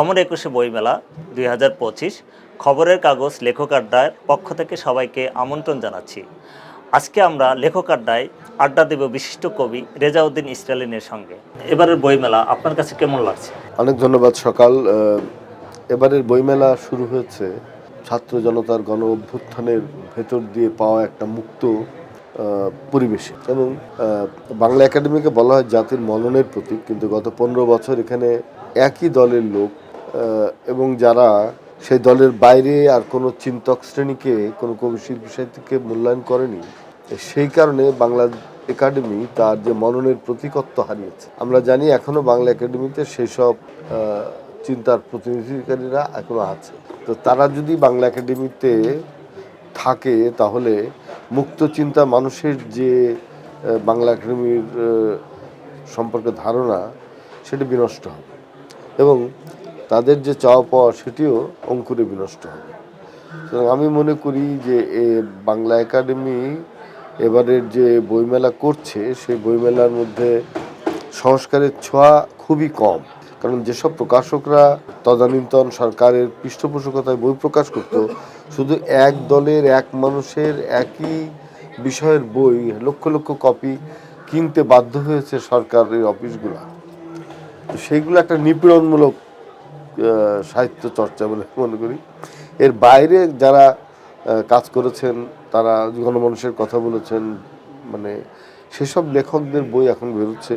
অমর একুশে বইমেলা দুই হাজার পঁচিশ, খবরের কাগজ লেখক আড্ডার পক্ষ থেকে সবাইকে আমন্ত্রণ জানাচ্ছি। আজকে আমরা লেখক আড্ডায় আড্ডা দেব বিশিষ্ট কবি রেজাউদ্দিন ইসরালিনের সঙ্গে। এবারের বইমেলা আপনার কাছে কেমন লাগছে? অনেক ধন্যবাদ, সকাল। এবারের বইমেলা শুরু হয়েছে ছাত্র জনতার গণ অভ্যুত্থানের ভেতর দিয়ে পাওয়া একটা মুক্ত পরিবেশে। এবং বাংলা একাডেমিকে বলা হয় জাতির মননের প্রতীক, কিন্তু গত পনেরো বছর এখানে একই দলের লোক এবং যারা সেই দলের বাইরে আর কোনো চিন্তক শ্রেণীকে, কোনো কবি শিল্পী সাহিত্যিককে মূল্যায়ন করেনি, সেই কারণে বাংলা একাডেমি তার যে মননের প্রতীকত্ব হারিয়েছে। আমরা জানি এখনও বাংলা একাডেমিতে সেই সব চিন্তার প্রতিনিধিকারীরা এখনও আছে। তো তারা যদি বাংলা একাডেমিতে থাকে, তাহলে মুক্ত চিন্তা মানুষের যে বাংলা একাডেমির সম্পর্কে ধারণা, সেটি বিনষ্ট হবে। এবং তাদের যে চাওয়া পাওয়া সেটিও অঙ্কুরে বিনষ্ট হবে। সুতরাং আমি মনে করি যে এ বাংলা একাডেমি এবারের যে বইমেলা করছে, সেই বইমেলার মধ্যে সংস্কারের ছোঁয়া খুবই কম। কারণ যেসব প্রকাশকরা তদানীন্তন সরকারের পৃষ্ঠপোষকতায় বই প্রকাশ করত, শুধু এক দলের, এক মানুষের, একই বিষয়ের বই, লক্ষ লক্ষ কপি কিনতে বাধ্য হয়েছে সরকারের অফিসগুলো। সেইগুলো একটা নিপীড়নমূলক সাহিত্য চর্চা বলে মনে করি। এর বাইরে যারা কাজ করেছেন, তারা গণমানুষের কথা বলেছেন মানে সেসব লেখকদের বই এখন বেরোচ্ছে।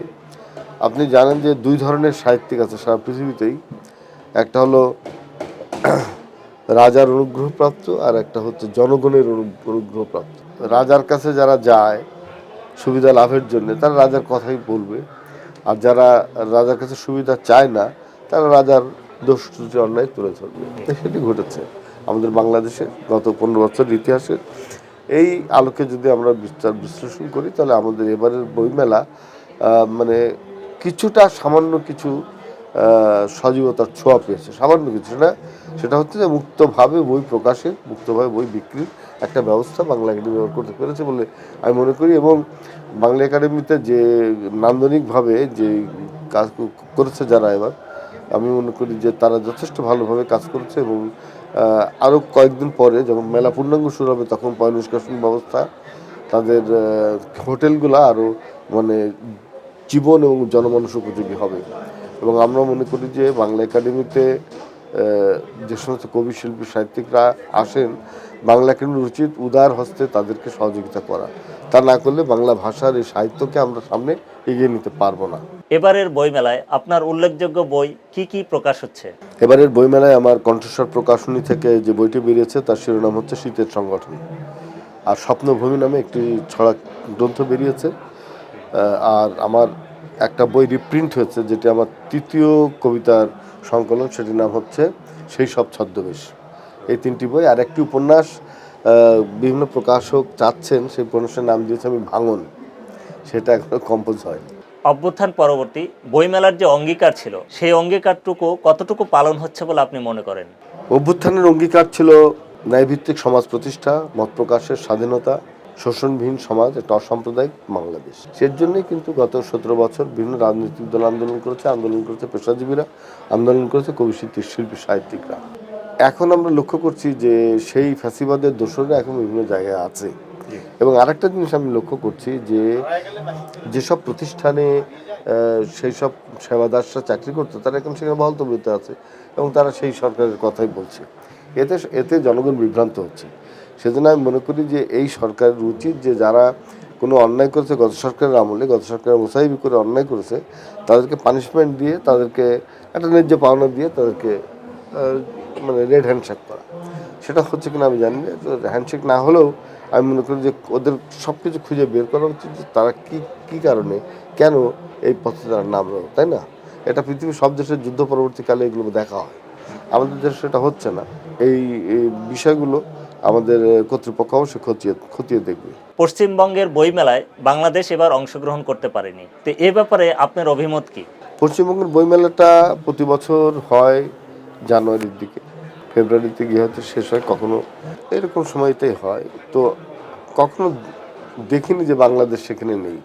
আপনি জানেন যে দুই ধরনের সাহিত্যিক আছে সারা পৃথিবীতেই। একটা হলো রাজার অনুগ্রহপ্রাপ্ত আর একটা হচ্ছে জনগণের অনুগ্রহপ্রাপ্ত। রাজার কাছে যারা যায় সুবিধা লাভের জন্য, তারা রাজার কথাই বলবে। আর যারা রাজার কাছে সুবিধা চায় না, তারা রাজার দোষ অন্যায় তুলে ধরবে। সেটি ঘটেছে আমাদের বাংলাদেশে গত পনেরো বছরের ইতিহাসে। এই আলোকে যদি আমরা বিস্তার বিশ্লেষণ করি, তাহলে আমাদের এবারের বইমেলা মানে কিছুটা সামান্য কিছু সজীবতার ছোঁয়া পেয়েছে। সামান্য কিছু না, সেটা হচ্ছে যে মুক্তভাবে বই প্রকাশের, মুক্তভাবে বই বিক্রির একটা ব্যবস্থা বাংলা একাডেমি ব্যবহার করতে পেরেছে বলে আমি মনে করি। এবং বাংলা একাডেমিতে যে নান্দনিকভাবে যে কাজ করেছে যারা এবার আমি মনে করি যে তারা যথেষ্ট ভালোভাবে কাজ করছে এবং আরও কয়েকদিন পরে যখন মেলা পূর্ণাঙ্গ শুরু হবে তখন পয় নিষ্কাশন ব্যবস্থা, তাদের হোটেলগুলো আরও মানে জীবন এবং জনমানুষ উপযোগী হবে। এবং আমরা মনে করি যে বাংলা একাডেমিতে যে সমস্ত কবি, শিল্পী, সাহিত্যিকরা আসেন বাংলা উচিত উদার হস্তে তাদেরকে সহযোগিতা করা। তা না করলে বাংলা ভাষার এই সাহিত্যকে আমরা সামনে এগিয়ে নিতে পারব না। এবারের বইমেলায় আপনার উল্লেখযোগ্য বই কি কি প্রকাশ হচ্ছে? এবারের বইমেলায় আমার কণ্ঠস্বর প্রকাশনী থেকে যে বইটি বেরিয়েছে তার শিরোনাম হচ্ছে শীতের সংগঠন। আর স্বপ্নভূমি নামে একটি ছড়া গ্রন্থ বেরিয়েছে। আর আমার একটা বই রিপ্রিন্ট হয়েছে যেটি আমার তৃতীয় কবিতার সংকলন সেটির নাম হচ্ছে সেই সব ছদ্মবেশ। এই তিনটি বই আর একটি উপন্যাস বিভিন্ন প্রকাশক চাচ্ছেন সেই উপন্যাসের নাম দিয়েছে আমি ভাঙন। সেটা এখনও কম্পোজ হয়নি। অভ্যুত্থান পরবর্তী বইমেলার যে অঙ্গীকার ছিল সেই অঙ্গীকারটুকু কতটুকু পালন হচ্ছে বলে আপনি মনে করেন? অভ্যুত্থানের অঙ্গীকার ছিল ন্যায়ভিত্তিক সমাজ প্রতিষ্ঠা মত প্রকাশের স্বাধীনতা শোষণবিহীন সমাজ একটা অসাম্প্রদায়িক বাংলাদেশ। সের জন্যই কিন্তু গত সতেরো বছর বিভিন্ন রাজনৈতিক দল আন্দোলন করেছে আন্দোলন করেছে পেশাজীবীরা আন্দোলন করেছে কবি শিল্পী শিল্পী সাহিত্যিকরা। এখন আমরা লক্ষ্য করছি যে সেই ফ্যাসিবাদের দোষরা এখন বিভিন্ন জায়গায় আছে। এবং আরেকটা জিনিস আমি লক্ষ্য করছি যে যেসব প্রতিষ্ঠানে সেই সব সেবাদাসরা চাকরি করতো তারা এখন সেখানে বহল তবিয়তে আছে এবং তারা সেই সরকারের কথাই বলছে। এতে এতে জনগণ বিভ্রান্ত হচ্ছে। সেজন্য আমি মনে করি যে এই সরকারের উচিত যে যারা কোনো অন্যায় করেছে গত সরকারের আমলে গত সরকারের মোসাইবি করে অন্যায় করেছে তাদেরকে পানিশমেন্ট দিয়ে তাদেরকে একটা ন্যায্য পাওনা দিয়ে তাদেরকে মানে রেড হ্যান্ডশেক করা। সেটা হচ্ছে কিনা আমি জানি না হ্যান্ডশেক না হলেও আমি মনে করি যে ওদের সব কিছু খুঁজে বের করা উচিত যে তারা কী কী কারণে কেন এই পথে তারা নামলো তাই না? এটা পৃথিবীর সব দেশের যুদ্ধ পরবর্তীকালে এগুলো দেখা হয়। আমাদের দেশে সেটা হচ্ছে না। এই এই বিষয়গুলো আমাদের কর্তৃপক্ষ অবশ্যই খতিয়ে খতিয়ে দেখবে। পশ্চিমবঙ্গের বইমেলায় বাংলাদেশ এবার অংশগ্রহণ করতে পারেনি। তো এ ব্যাপারে আপনার অভিমত কি? পশ্চিমবঙ্গের বইমেলাটা প্রতি বছর হয় জানুয়ারির দিকে। ফেব্রুয়ারিতে গিয়ে হয়তো শেষ হয়, কখনো এরকম সময়তেই হয়। তো কখনো দেখিনি যে বাংলাদেশ সেখানে নেই।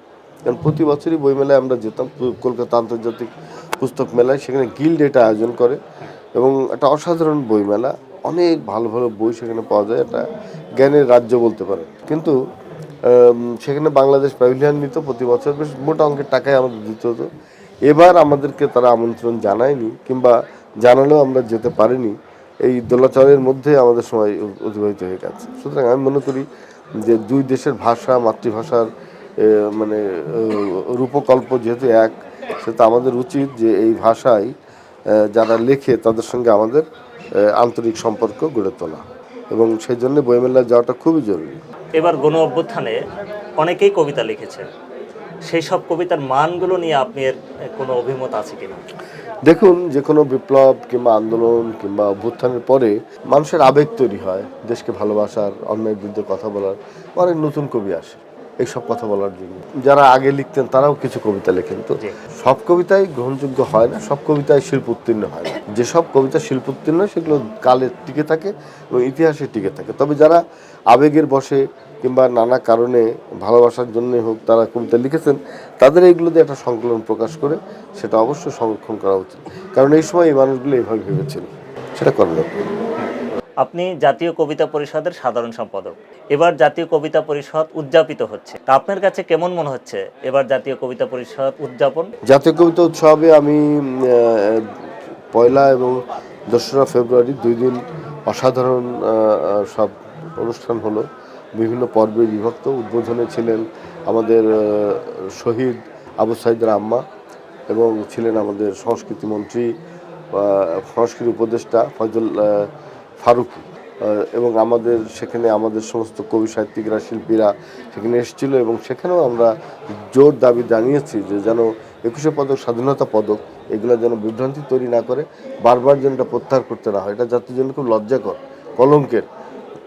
কারণ প্রতি বছরই বইমেলায় আমরা যেতাম, কলকাতা আন্তর্জাতিক পুস্তক মেলায় সেখানে গিল্ড এটা আয়োজন করে। এবং একটা অসাধারণ বইমেলা, অনেক ভালো ভালো বই সেখানে পাওয়া যায়, এটা জ্ঞানের রাজ্য বলতে পারে কিন্তু সেখানে বাংলাদেশ প্যাভিলিয়ন নিত, প্রতি বছর বেশ মোটা অঙ্কের টাকায় আমাদের দিতে হতো। এবার আমাদেরকে তারা আমন্ত্রণ জানায়নি, কিংবা জানালেও আমরা যেতে পারিনি। এই দোলাচলের মধ্যে আমাদের সময় অতিবাহিত হয়ে গেছে। সুতরাং আমি মনে করি যে দুই দেশের ভাষা, মাতৃভাষার মানে রূপকল্প যেহেতু এক সেটা আমাদের উচিত যে এই ভাষায় যারা লেখে তাদের সঙ্গে আমাদের আন্তরিক সম্পর্ক গড়ে তোলা। এবং সেই জন্য বইমেলায় যাওয়াটা খুবই জরুরি। এবার গণ অভ্যুত্থানে অনেকেই কবিতা লিখেছে সেই সব কবিতার মানগুলো নিয়ে আপনার কোনো অভিমত আছে কিনা? দেখুন যে কোনো বিপ্লব কিংবা আন্দোলন কিংবা অভ্যুত্থানের পরে মানুষের আবেগ তৈরি হয় দেশকে ভালোবাসার অন্যায়ের বিরুদ্ধে কথা বলার অনেক নতুন কবি আসে এইসব কথা বলার জন্য। যারা আগে লিখতেন তারাও কিছু কবিতা লেখেন। তো সব কবিতাই গ্রহণযোগ্য হয় না সব কবিতায় শিল্প উত্তীর্ণ হয় না। যেসব কবিতা শিল্প উত্তীর্ণ সেগুলো কালে টিকে থাকে এবং ইতিহাসে টিকে থাকে। তবে যারা আবেগের বসে কিংবা নানা কারণে ভালোবাসার জন্য হোক তারা কবিতা লিখেছেন তাদের এইগুলো দিয়ে একটা সংকলন প্রকাশ করে সেটা অবশ্যই সংরক্ষণ করা উচিত। কারণ এই সময় এই মানুষগুলো এইভাবে ভেবেছিল সেটা করা দরকার আপনি জাতীয় কবিতা পরিষদের সাধারণ সম্পাদক। এবার জাতীয় কবিতা পরিষদ উদযাপিত হচ্ছে। তা আপনার কাছে কেমন মনে হচ্ছে এবার জাতীয় কবিতা পরিষদ উদযাপন? জাতীয় কবিতা উৎসবে আমি পয়লা এবং দোসরা ফেব্রুয়ারি দুই দিন অসাধারণ সব অনুষ্ঠান হলো। বিভিন্ন পর্বে বিভক্ত উদ্বোধনে ছিলেন আমাদের শহীদ আবু সাইদের আম্মা এবং ছিলেন আমাদের সংস্কৃতি মন্ত্রী সংস্কৃতি উপদেষ্টা ফজল ফারুকি। এবং আমাদের সেখানে আমাদের সমস্ত কবি সাহিত্যিকরা, শিল্পীরা সেখানে এসেছিল এবং সেখানেও আমরা জোর দাবি জানিয়েছি যে যেন একুশে পদক স্বাধীনতা পদক এগুলো যেন বিভ্রান্তি তৈরি না করে, বারবার যেন এটা প্রত্যাহার করতে না হয়। এটা জাতির জন্য খুব লজ্জাকর, কলঙ্কের।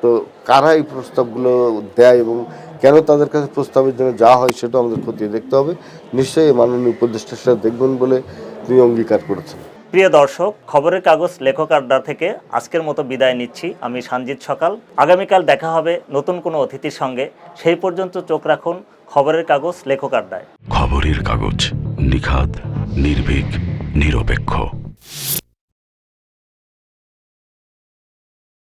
তো কারা এই প্রস্তাবগুলো দেয় এবং কেন তাদের কাছে প্রস্তাবের জন্য যাওয়া হয় সেটা আমাদের খতিয়ে দেখতে হবে। নিশ্চয়ই মাননীয় উপদেষ্টার সাথে দেখবেন বলে তিনি অঙ্গীকার করেছেন। প্রিয় দর্শক খবরের কাগজ লেখক আড্ডা থেকে আজকের মতো বিদায় নিচ্ছি। আমি সঞ্জিত সকাল। আগামীকাল দেখা হবে নতুন কোনো অতিথির সঙ্গে। সেই পর্যন্ত চোখ রাখুন খবরের কাগজ লেখক আড্ডায়। খবরের কাগজ নিখাত নির্ভীক নিরপেক্ষ।